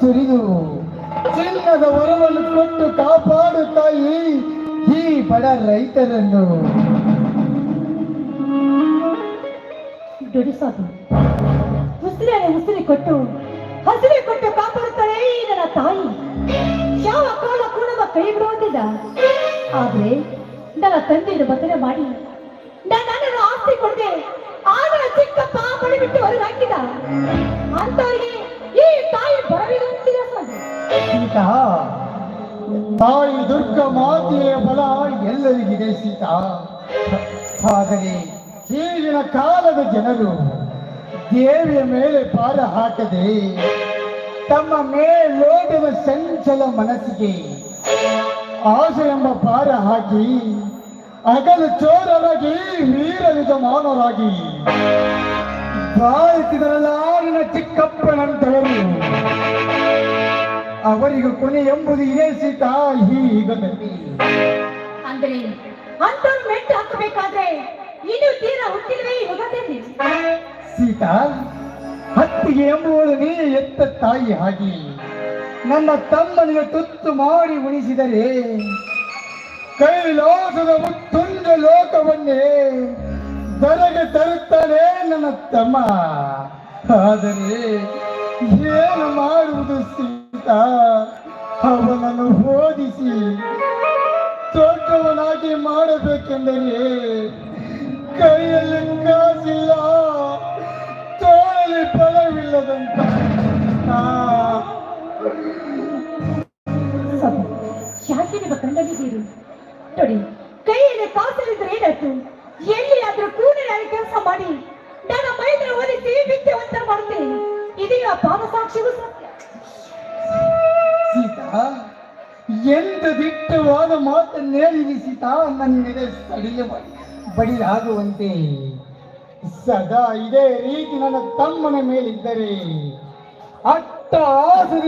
ಸುರಿದು ಚಿನ್ನದ ವರವನ್ನು ಕೊಟ್ಟು ಕಾಪಾಡು ತಾಯಿ ಈ ಬಡ ರೈತರನ್ನು ದುಡಿಸೋದು ಉಸಿರಿ ಕೊಟ್ಟು ಹಸಿರಿ ಕೊಟ್ಟು ಕಾಪಾಡುತ್ತಾಳೆ ಈ ನನ್ನ ತಾಯಿ. ಯಾವ ಕಾಲ ನಮ್ಮ ಕೈ ಬಿಡುವುದಿಲ್ಲ. ಆದ್ರೆ ನನ್ನ ತಂದೆಯನ್ನು ಮತನೆ ಮಾಡಿ ನನ್ನನ್ನು ಆಸ್ತಿ ಕೊಡದೆ ಆಗ ಚಿಕ್ಕಪ್ಪ ಬಿಟ್ಟು ಹೊರಗೆ ಹಾಕಿದ ಅಂತವರಿಗೆ ಈ ತಾಯಿ ಸ್ವಾಮಿ ಸೀತಾ? ತಾಯಿ ದುರ್ಗ ಮಾತೆಯ ಬಲ ಎಲ್ಲರಿಗಿದೆ ಸೀತಾ. ಆದರೆ ಈಗಿನ ಕಾಲದ ಜನರು ದೇವಿಯ ಮೇಲೆ ಪಾದ ಹಾಕದೆ ತಮ್ಮ ಮೇಲೋಟದ ಸಂಚಲ ಮನಸ್ಸಿಗೆ ಆಸೆ ಎಂಬ ಪಾದ ಹಾಕಿ ಅಗಲು ಚೋರರಾಗಿ ವೀರ ಯಜಮಾನರಾಗಿ ಬಾಳಿಸಿದರಲ್ಲ ನಿನ್ನ ಚಿಕ್ಕಪ್ಪನಂತವರು. ಅವರಿಗೂ ಕೊನೆ ಎಂಬುದು ಇದೇ ಸೀತಾ ಗತಿ. ಅಂದ್ರೆ ಅಂತವ್ರು ಮೆಟ್ಟು ಹಾಕಬೇಕಾದ್ರೆ ಇದು ತೀರ ಹುಟ್ಟಿಲ್ವೇ ಯುಗದಲ್ಲಿ ಸೀತಾ ಹತ್ತಿಗೆ ಎಂಬುವುದು ನೀ ಎತ್ತ ತಾಯಿ ಹಾಗೆ. ನನ್ನ ತಮ್ಮನಿಗೆ ತುತ್ತು ಮಾಡಿ ಉಣಿಸಿದರೆ ಕೈಲಾಸದ ಮುತ್ತುಂಡ ಲೋಕವನ್ನೇ ದರಗೆ ತರುತ್ತಾನೆ ನನ್ನ ತಮ್ಮ. ಆದರೆ ಏನು ಮಾಡುವುದು ಸೀತಾ ಅವನನ್ನು ಓದಿಸಿ ದೊಡ್ಡವನಾಗಿ ಮಾಡಬೇಕೆಂದರೆ ಕೈಯಲ್ಲಿ ಕಾಸಿಲ್ಲ, ತೋಳಲ್ಲಿ ಫಲವಿಲ್ಲದಂತ ಯಾಕೆ ನಿಮ್ಮ ಕಂಡಲ್ಲಿದ್ದೀರಿ ನೋಡಿ, ಕೈಯಲ್ಲಿ ಕಾಸಲಿದ್ರೆ ಏನಾಯ್ತು? ಎಲ್ಲಿಯಾದ್ರೂ ಕೂಡಲೇ ಕೆಲಸ ಮಾಡಿ, ನನ್ನ ಮೈತ್ರ ಓದಿಸಿ ವಿದ್ಯಾವಂತ ಮಾಡ್ತೀನಿ ಇದೀಗ ಪಾಪ ಸಾಕ್ಷಿಗೂ ಸತ್ಯ ಎಂತ ದಿಟ್ಟವಾದ ಮಾತನ್ನೇಳಿದಿ ಸೀತಾ ನನ್ನಿದೆ ಸಡಿಲ ಬಡಿದಾಗುವಂತೆ ಸದಾ ಇದೇ ರೀತಿ ನನ್ನ ತಮ್ಮನ ಮೇಲಿದ್ದರೆ ಅಟ್ಟ